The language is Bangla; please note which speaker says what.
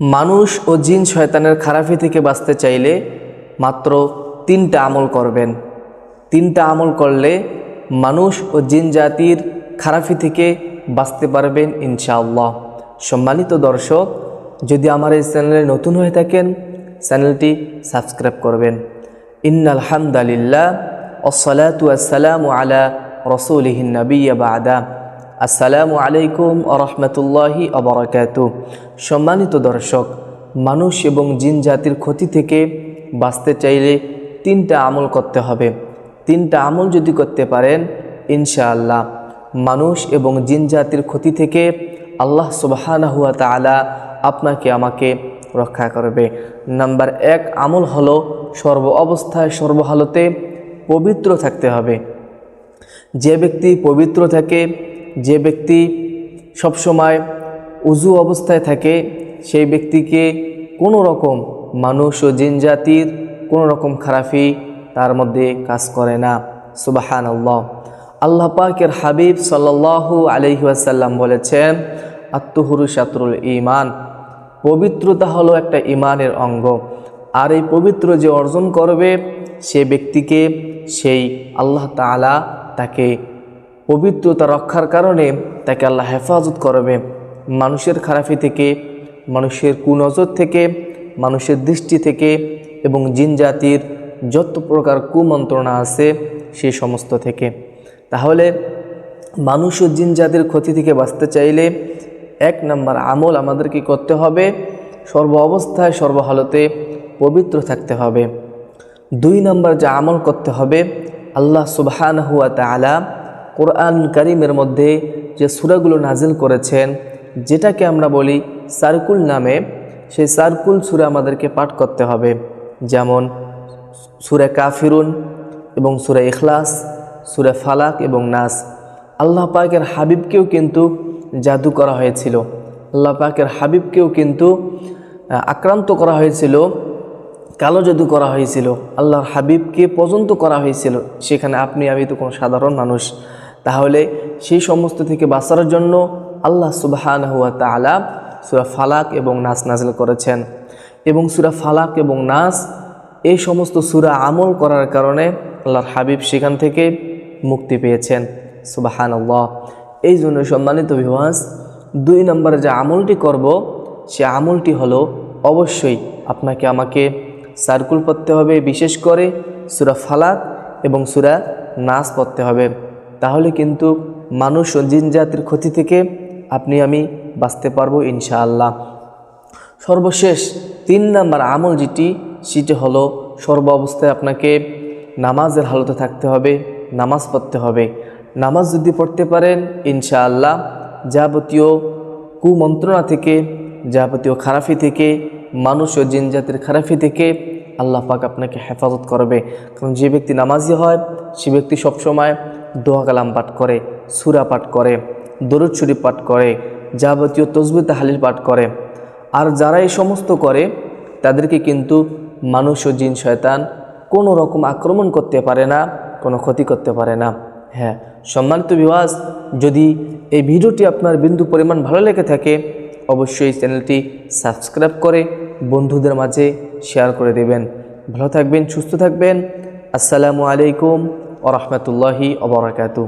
Speaker 1: মানুষ ও জিন শয়তানের খারাপি থেকে বাঁচতে চাইলে মাত্র তিনটা আমল করবেন। তিনটা আমল করলে মানুষ ও জিন জাতির খারাপি থেকে বাঁচতে পারবেন ইনশাআল্লাহ। সম্মানিত দর্শক, যদি আমার এই চ্যানেলে নতুন হয়ে থাকেন, চ্যানেলটি সাবস্ক্রাইব করবেন। ইন্নাল হামদালিল্লাহ ওসলাতু আসসালামু আলা রসুলিহিন নবিয়া বাদা। আসসালামু আলাইকুম আরহামতুল্লাহি আবরাকাত সম্মানিত দর্শক, মানুষ এবং জিন জাতির ক্ষতি থেকে বাঁচতে চাইলে তিনটা আমল করতে হবে। তিনটা আমল যদি করতে পারেন, ইনশাআল্লাহ মানুষ এবং জিন জাতির ক্ষতি থেকে আল্লাহ সুবাহানাহুয়া তালা আপনাকে আমাকে রক্ষা করবে। নাম্বার এক আমল হলো সর্ব অবস্থায় সর্বহালতে পবিত্র থাকতে হবে। যে ব্যক্তি পবিত্র থাকে যে ব্যক্তি সবসময় উজু অবস্থায় থাকে, সেই ব্যক্তিকে কোনো রকম মানুষ ও জিন জাতির কোনো রকম খারাপি তার মধ্যে কাজ করে না। সুবাহান আল্লাহ আল্লাহ পাকের হাবিব সাল্লাল্লাহু আলহি আসাল্লাম বলেছেন আত্মহুরু শাত্রুল ইমান পবিত্রতা হলো একটা ইমানের অঙ্গ। আর এই পবিত্র যে অর্জন করবে, সে ব্যক্তিকে সেই আল্লাহ তাআলা তাকে পবিত্রতা রক্ষার কারণে তাকে আল্লাহ হেফাজত করবে। মানুষের খারাপি থেকে, মানুষের কুনজর থেকে, মানুষের দৃষ্টি থেকে এবং জিন জাতির যত প্রকার কুমন্ত্রণা আছে সেই সমস্ত থেকে। তাহলে মানুষ ও জিন জাতির ক্ষতি থেকে বাঁচতে চাইলে এক নম্বর আমল আমাদের কি করতে হবে। সর্ব অবস্থায় সর্বহালতে পবিত্র থাকতে হবে। দুই নম্বর যে আমল করতে হবে, আল্লাহ সুবহান হুয়া তালা কোরআন করিমের মধ্যে যে সুরাগুলো নাজিল করেছেন, যেটাকে আমরা বলি সার্কুল নামে, সেই সার্কুল সুরা আমাদেরকে পাঠ করতে হবে। যেমন সুরে কাফিরুন এবং সুরে ইখলাস, সুরে ফালাক এবং নাস। আল্লাহ পাকের হাবিবকেও কিন্তু জাদু করা হয়েছিল। আল্লাহ পাকের হাবিবকেও কিন্তু আক্রান্ত করা হয়েছিল, কালো জাদু করা হয়েছিল। আল্লাহর হাবিবকে পর্যন্ত করা হয়েছিল। সেখানে আপনি, আমি তো কোনো সাধারণ মানুষ। তাহলে সেই সমস্ত থেকে বাঁচার জন্য আল্লাহ সুবাহান হুয়া তালা সুরা ফালাক এবং নাস নাজল করেছেন। এবং সুরা ফালাক এবং নাস এই সমস্ত সুরা আমল করার কারণে আল্লাহর হাবিব সেখান থেকে মুক্তি পেয়েছেন। সুবাহান আল্লাহ এই জন্য সম্মানিত বিভাস দুই নম্বরে যে আমলটি করব, সে আমলটি হলো অবশ্যই আপনাকে আমাকে সার্কুল পড়তে হবে, বিশেষ করে সুরা ফালাক এবং সুরা নাচ পড়তে হবে। তাহলে কিন্তু মানুষ ও জিন জাতির ক্ষতি থেকে আপনি, আমি বাঁচতে পারব ইনশাআল্লাহ। সর্বশেষ তিন নাম্বার আমল যেটি, সেটি হলো সর্ব অবস্থায় আপনাকে নামাজের হালতে থাকতে হবে, নামাজ পড়তে হবে। নামাজ যদি পড়তে পারেন ইনশাআল্লাহ, যাবতীয় কুমন্ত্রণা থেকে, যাবতীয় খারাপি থেকে, মানুষ ও জিন জাতির খারাপি থেকে আল্লাহ পাক আপনাকে হেফাজত করবে। কারণ যে ব্যক্তি নামাজি হয়, সে ব্যক্তি সবসময় দোয়া কালাম পাঠ করে, সুরা পাঠ করে, দরুদ শরীফ পাঠ করে, যাবতীয় তসবি তাহালিল পাঠ করে। আর যারা এই সমস্ত করে, তাদেরকে কিন্তু মানুষ ও জিন শয়তান কোনো রকম আক্রমণ করতে পারে না, কোনো ক্ষতি করতে পারে না। হ্যাঁ সম্মানিত বিবাস যদি এই ভিডিওটি আপনার বিন্দু পরিমাণ ভালো লেগে থাকে, অবশ্যই চ্যানেলটি সাবস্ক্রাইব করে বন্ধুদের মাঝে শেয়ার করে দেবেন। ভালো থাকবেন, সুস্থ থাকবেন। আসসালামু আলাইকুম। ও রহমতুল্লাহি অবরাকাতু